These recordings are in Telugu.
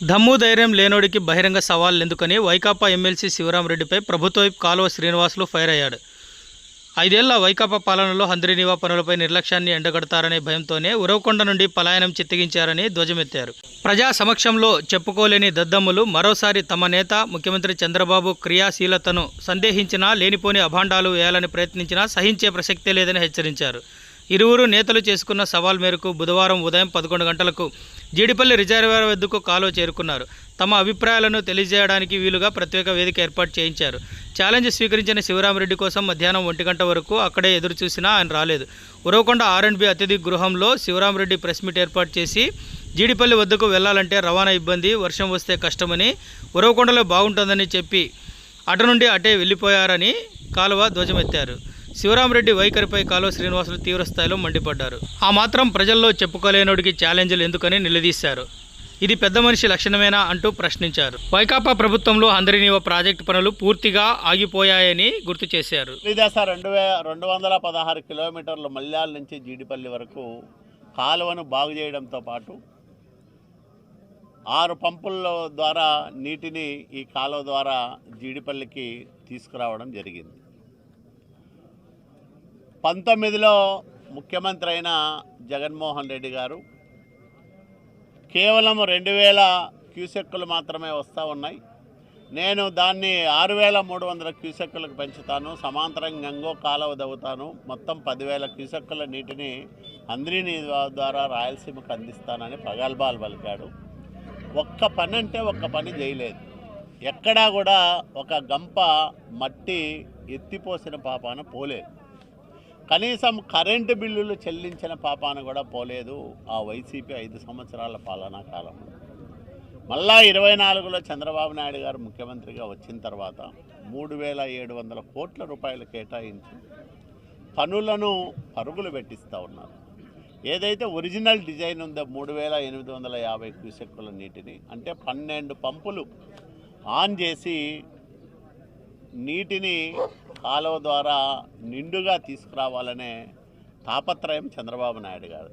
దమ్ము ధైర్యం లేనోడికి బహిరంగ సవాల్ ఎందుకని వైకాపా ఎమ్మెల్సీ శివరామరెడ్డిపై ప్రభుత్వ కాలువ శ్రీనివాసులు ఫైర్ అయ్యాడు ఐదేళ్ళ వైకాపా పాలనలో హంద్రీనివా పనులపై నిర్లక్ష్యాన్ని ఎండగడతారనే భయంతోనే ఉరవకొండ నుండి పలాయనం చిత్తగించారని ధ్వజమెత్తారు. ప్రజా సమక్షంలో చెప్పుకోలేని దద్దమ్ములు మరోసారి తమ నేత ముఖ్యమంత్రి చంద్రబాబు క్రియాశీలతను సందేహించినా లేనిపోని అభాండాలు వేయాలని ప్రయత్నించినా సహించే ప్రసక్తే లేదని హెచ్చరించారు. ఇరువురు నేతలు చేసుకున్న సవాల్ మేరకు బుధవారం ఉదయం పదకొండు గంటలకు జీడిపల్లి రిజర్వాయర్ వద్దకు కాలో చేరుకున్నారు. తమ అభిప్రాయాలను తెలియజేయడానికి వీలుగా ప్రత్యేక వేదిక ఏర్పాటు చేయించారు. ఛాలెంజ్ స్వీకరించిన శివరామరెడ్డి కోసం మధ్యాహ్నం ఒంటి గంట వరకు అక్కడే ఎదురు చూసినా ఆయన రాలేదు. ఉరవకొండ ఆర్ అండ్ బి అతిథి గృహంలో శివరామరెడ్డి ప్రెస్ మీట్ ఏర్పాటు చేసి జీడిపల్లి వద్దకు వెళ్ళాలంటే రవాణా ఇబ్బంది వర్షం వస్తే కష్టమని ఉరవకొండలో బాగుంటుందని చెప్పి అటు నుండి అటే వెళ్ళిపోయారని కాలువ ధ్వజమెత్తారు. శివరామరెడ్డి వైఖరిపై కాలువ శ్రీనివాసులు తీవ్రస్థాయిలో మండిపడ్డారు. ఆ మాత్రం ప్రజల్లో చెప్పుకోలేనోడికి ఛాలెంజ్లు ఎందుకని నిలదీశారు. ఇది పెద్ద మనిషి లక్షణమేనా అంటూ ప్రశ్నించారు. వైకాపా ప్రభుత్వంలో అందరినీవ ప్రాజెక్టు పనులు పూర్తిగా ఆగిపోయాయని గుర్తు చేశారు. రెండు రెండు వందల పదహారు కిలోమీటర్లు మల్యాల నుంచి జీడిపల్లి వరకు కాలువను బాగు చేయడంతో పాటు ఆరు పంపుల ద్వారా నీటిని ఈ కాలువ ద్వారా జీడిపల్లికి తీసుకురావడం జరిగింది. పంతొమ్మిదిలో ముఖ్యమంత్రి అయిన జగన్మోహన్ రెడ్డి గారు కేవలం రెండు వేల క్యూసెక్కులు మాత్రమే వస్తూ ఉన్నాయి. నేను దాన్ని ఆరు వేల మూడు వందల క్యూసెక్కులకు పెంచుతాను. సమాంతరంగా గంగో కాలువ దవ్వుతాను మొత్తం పదివేల క్యూసెక్కుల నీటిని అంద్రీని ద్వారా రాయలసీమకు అందిస్తానని ప్రగల్భాలు పలికాడు. ఒక్క పని అంటే ఒక్క పని చేయలేదు. ఎక్కడా కూడా ఒక గంప మట్టి ఎత్తిపోసిన పాపాన పోలేదు. కనీసం కరెంటు బిల్లులు చెల్లించిన పాపాన కూడా పోలేదు ఆ వైసీపీ ఐదు సంవత్సరాల పాలనా కాలంలో మళ్ళా ఇరవై నాలుగులో చంద్రబాబు నాయుడు గారు ముఖ్యమంత్రిగా వచ్చిన తర్వాత మూడు వేల ఏడు వందల కోట్ల రూపాయలు కేటాయించి పనులను పరుగులు పెట్టిస్తూ ఉన్నారు. ఏదైతే ఒరిజినల్ డిజైన్ ఉందో మూడు వేల ఎనిమిది వందల యాభై క్యూసెక్కుల నీటిని అంటే పన్నెండు పంపులు ఆన్ చేసి నీటిని కాలువ ద్వారా నిండుగా తీసుకురావాలనే తాపత్రయం చంద్రబాబు నాయుడు గారు.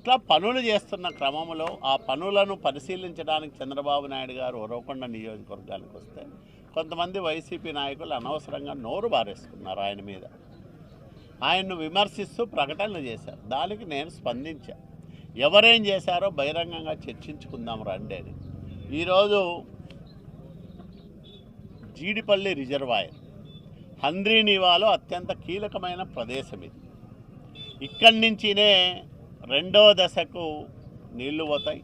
ఇట్లా పనులు చేస్తున్న క్రమంలో ఆ పనులను పరిశీలించడానికి చంద్రబాబు నాయుడు గారు ఉరవకొండ నియోజకవర్గానికి వస్తే కొంతమంది వైసీపీ నాయకులు అనవసరంగా నోరు బారేసుకున్నారు ఆయన మీద. ఆయన్ను విమర్శిస్తూ ప్రకటనలు చేశారు. దానికి నేను స్పందించా. ఎవరేం చేశారో బహిరంగంగా చర్చించుకుందాం రండి అని. ఈరోజు జీడిపల్లి రిజర్వాయర్ హంద్రీనివాలో అత్యంత కీలకమైన ప్రదేశం ఇది. ఇక్కడి నుంచినే రెండో దశకు నీళ్ళు పోతాయి.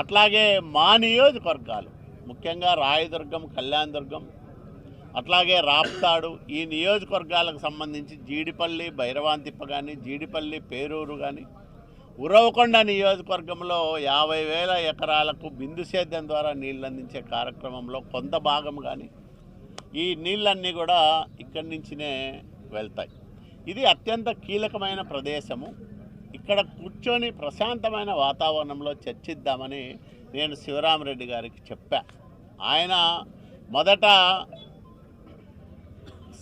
అట్లాగే మా నియోజకవర్గాలు ముఖ్యంగా రాయదుర్గం కళ్యాణదుర్గం అట్లాగే రాప్తాడు ఈ నియోజకవర్గాలకు సంబంధించి జీడిపల్లి భైరవాంతిప్ప కానీ జీడిపల్లి పేరూరు కానీ ఉరవకొండ నియోజకవర్గంలో యాభై వేల ఎకరాలకు బిందు సేద్యం ద్వారా నీళ్ళు అందించే కార్యక్రమంలో కొంత భాగం కానీ ఈ నీళ్ళన్నీ కూడా ఇక్కడి నుంచినే వెళ్తాయి. ఇది అత్యంత కీలకమైన ప్రదేశము. ఇక్కడ కూర్చొని ప్రశాంతమైన వాతావరణంలో చర్చిద్దామని నేను శివరామరెడ్డి గారికి చెప్పా. ఆయన మొదట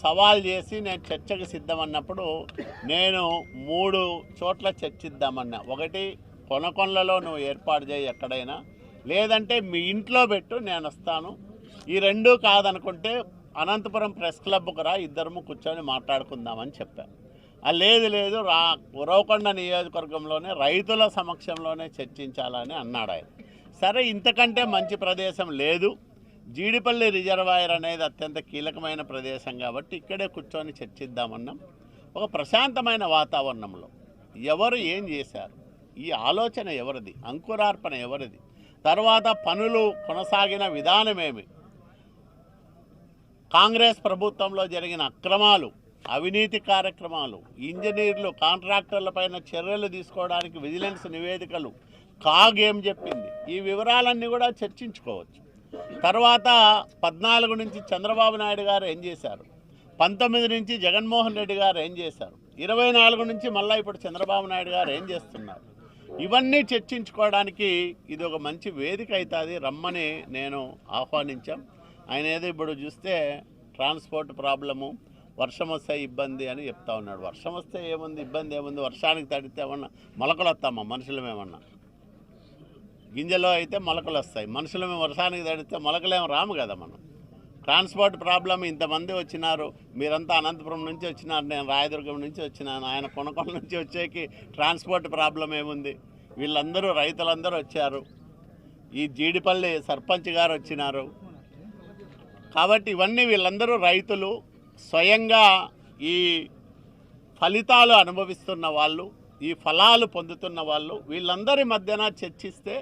సవాల్ చేసి నేను చర్చకు సిద్ధమన్నప్పుడు నేను మూడు చోట్ల చర్చిద్దామన్నా. ఒకటి కొనకొండలో నువ్వు ఏర్పాటు చేయి ఎక్కడైనా. లేదంటే మీ ఇంట్లో పెట్టు నేను వస్తాను. ఈ రెండు కాదనుకుంటే అనంతపురం ప్రెస్ క్లబ్కు రా ఇద్దరము కూర్చొని మాట్లాడుకుందామని చెప్పాను లేదు లేదు రా ఉరవకొండ నియోజకవర్గంలోనే రైతుల సమక్షంలోనే చర్చించాలని అన్నాడు ఆయన. సరే ఇంతకంటే మంచి ప్రదేశం లేదు. జీడిపల్లి రిజర్వాయర్ అనేది అత్యంత కీలకమైన ప్రదేశం కాబట్టి ఇక్కడే కూర్చొని చర్చిద్దామన్నాం. ఒక ప్రశాంతమైన వాతావరణంలో. ఎవరు ఏం చేశారు? ఈ ఆలోచన ఎవరిది? అంకురార్పణ ఎవరిది? తర్వాత పనులు కొనసాగిన విధానమేమి కాంగ్రెస్ ప్రభుత్వంలో జరిగిన అక్రమాలు అవినీతి కార్యక్రమాలు ఇంజనీర్లు కాంట్రాక్టర్లపైన చర్యలు తీసుకోవడానికి విజిలెన్స్ నివేదికలు కాగ్ ఏం చెప్పింది? ఈ వివరాలన్నీ కూడా చర్చించుకోవచ్చు. తర్వాత పద్నాలుగు నుంచి చంద్రబాబు నాయుడు గారు ఏం చేశారు? పంతొమ్మిది నుంచి జగన్మోహన్ రెడ్డి గారు ఏం చేశారు? ఇరవై నాలుగు నుంచి మళ్ళీ ఇప్పుడు చంద్రబాబు నాయుడు గారు ఏం చేస్తున్నారు? ఇవన్నీ చర్చించుకోవడానికి ఇది ఒక మంచి వేదిక అవుతుంది రమ్మని నేను ఆహ్వానించాం. ఆయన ఏదో ఇప్పుడు చూస్తే ట్రాన్స్పోర్ట్ ప్రాబ్లము వర్షం వస్తే ఇబ్బంది అని చెప్తా ఉన్నాడు. వర్షం వస్తే ఏముంది ఇబ్బంది ఏముంది? వర్షానికి తడితే ఏమన్నా మొలకలు వస్తామా? మనుషులమేమన్నా గింజలో అయితే మొలకలు వస్తాయి. మనుషులు వర్షానికి తడిస్తే మొలకలేం రాము కదా మనం. ట్రాన్స్పోర్ట్ ప్రాబ్లం ఇంతమంది వచ్చినారు. మీరంతా అనంతపురం నుంచి వచ్చినారు. నేను రాయదుర్గం నుంచి వచ్చినాను. ఆయన కొనకొండ నుంచి వచ్చేకి ట్రాన్స్పోర్ట్ ప్రాబ్లం ఏముంది? వీళ్ళందరూ రైతులందరూ వచ్చారు. ఈ జీడిపల్లి సర్పంచ్ గారు వచ్చినారు. కాబట్టి ఇవన్నీ వీళ్ళందరూ రైతులు స్వయంగా ఈ ఫలితాలు అనుభవిస్తున్న వాళ్ళు ఈ ఫలాలు పొందుతున్న వాళ్ళు వీళ్ళందరి మధ్యన చర్చిస్తే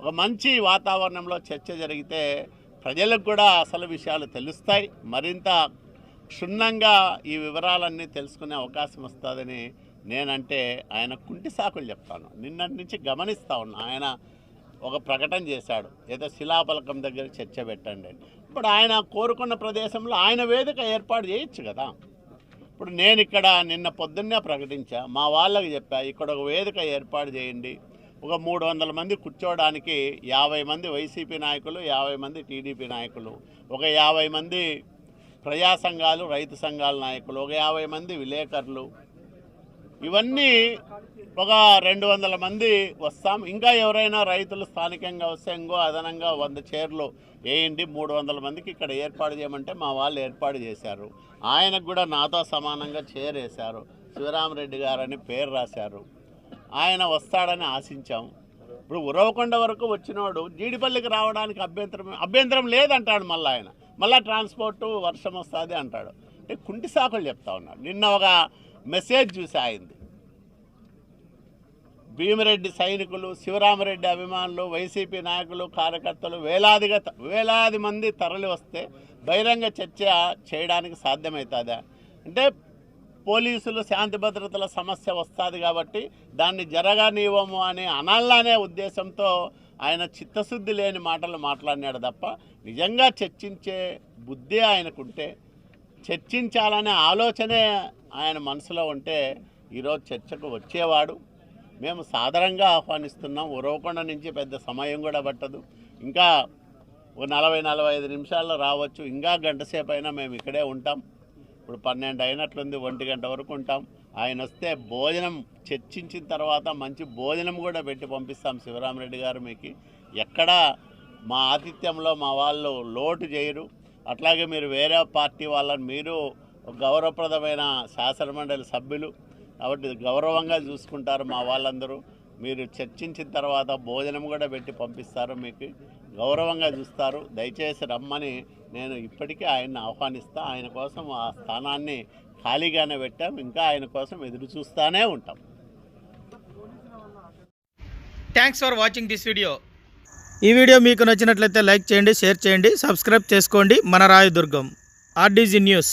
ఒక మంచి వాతావరణంలో చర్చ జరిగితే ప్రజలకు కూడా అసలు విషయాలు తెలుస్తాయి. మరింత క్షుణ్ణంగా ఈ వివరాలన్నీ తెలుసుకునే అవకాశం వస్తుందని నేనంటే ఆయన కుంటి సాకులు చెప్తాను. నిన్నటి నుంచి గమనిస్తూ ఉన్నా ఆయన ఒక ప్రకటన చేశాడు. ఏదో శిలాఫలకం దగ్గర చర్చ పెట్టండి ఇప్పుడు ఆయన కోరుకున్న ప్రదేశంలో ఆయన వేదిక ఏర్పాటు చేయొచ్చు కదా. ఇప్పుడు నేను ఇక్కడ నిన్న పొద్దున్నే ప్రకటించా. మా వాళ్ళకి చెప్పా ఇక్కడ ఒక వేదిక ఏర్పాటు చేయండి. ఒక మూడు వందల మంది కూర్చోవడానికి యాభై మంది వైసీపీ నాయకులు యాభై మంది టీడీపీ నాయకులు ఒక యాభై మంది ప్రజా సంఘాలు రైతు సంఘాల నాయకులు ఒక యాభై మంది విలేకరులు ఇవన్నీ ఒక రెండు వందల మంది వస్తాం. ఇంకా ఎవరైనా రైతులు స్థానికంగా వస్తే ఇంకో అదనంగా వంద చీరలు వేయండి. మూడు వందల మందికి ఇక్కడ ఏర్పాటు చేయమంటే మా వాళ్ళు ఏర్పాటు చేశారు. ఆయనకు కూడా నాతో సమానంగా చీర వేశారు. శివరామరెడ్డి గారని పేరు రాశారు. ఆయన వస్తాడని ఆశించాం. ఇప్పుడు ఉరవకొండ వరకు వచ్చినోడు జీడిపల్లికి రావడానికి అభ్యంతరం అభ్యంతరం లేదంటాడు మళ్ళీ ఆయన. మళ్ళీ ట్రాన్స్పోర్టు వర్షం వస్తుంది అంటాడు. అంటే కుంటి సాకులు చెప్తా ఉన్నాడు నిన్న ఒక మెసేజ్ చూసి అయింది భీమిరెడ్డి సైనికులు శివరామరెడ్డి అభిమానులు వైసీపీ నాయకులు కార్యకర్తలు వేలాదిగా వేలాది మంది తరలి వస్తే బహిరంగ చర్చ చేయడానికి సాధ్యమవుతుందా అంటే పోలీసులు శాంతి భద్రతల సమస్య వస్తుంది కాబట్టి దాన్ని జరగనివ్వము అనే అనాలనే ఉద్దేశంతో ఆయన చిత్తశుద్ధి లేని మాటలు మాట్లాడినాడు తప్ప నిజంగా చర్చించే బుద్ధి ఆయనకుంటే చర్చించాలనే ఆలోచనే ఆయన మనసులో ఉంటే ఈరోజు చర్చకు వచ్చేవాడు. మేము సాధారణంగా ఆహ్వానిస్తున్నాం. ఉరవకొండ నుంచి పెద్ద సమయం కూడా పట్టదు. ఇంకా ఓ నలభై నలభై ఐదు నిమిషాల్లో రావచ్చు. ఇంకా గంట సేపు అయినా మేము ఇక్కడే ఉంటాం. ఇప్పుడు పన్నెండు అయినట్లుంది. ఒంటి గంట వరకు ఉంటాం. ఆయన వస్తే భోజనం చర్చించిన తర్వాత మంచి భోజనం కూడా పెట్టి పంపిస్తాం శివరామరెడ్డి గారు మీకు. ఎక్కడా మా ఆతిథ్యంలో మా వాళ్ళు లోటు చేయరు. అట్లాగే మీరు వేరే పార్టీ వాళ్ళని మీరు గౌరవప్రదమైన శాసనమండలి సభ్యులు. కాబట్టి గౌరవంగా చూసుకుంటారు మా వాళ్ళందరూ. మీరు చర్చించిన తర్వాత భోజనం కూడా పెట్టి పంపిస్తారు మీకు. గౌరవంగా చూస్తారు. దయచేసి రమ్మని నేను ఇప్పటికీ ఆయన్ని ఆహ్వానిస్తా. ఆయన కోసం ఆ స్థానాన్ని ఖాళీగానే పెట్టాం. ఇంకా ఆయన కోసం ఎదురు చూస్తూనే ఉంటాం. Thanks for watching this video ఈ వీడియో మీకు నచ్చినట్లయితే లైక్ చేయండి షేర్ చేయండి సబ్స్క్రైబ్ చేసుకోండి. మన రాయదుర్గం ఆర్డీజీ న్యూస్.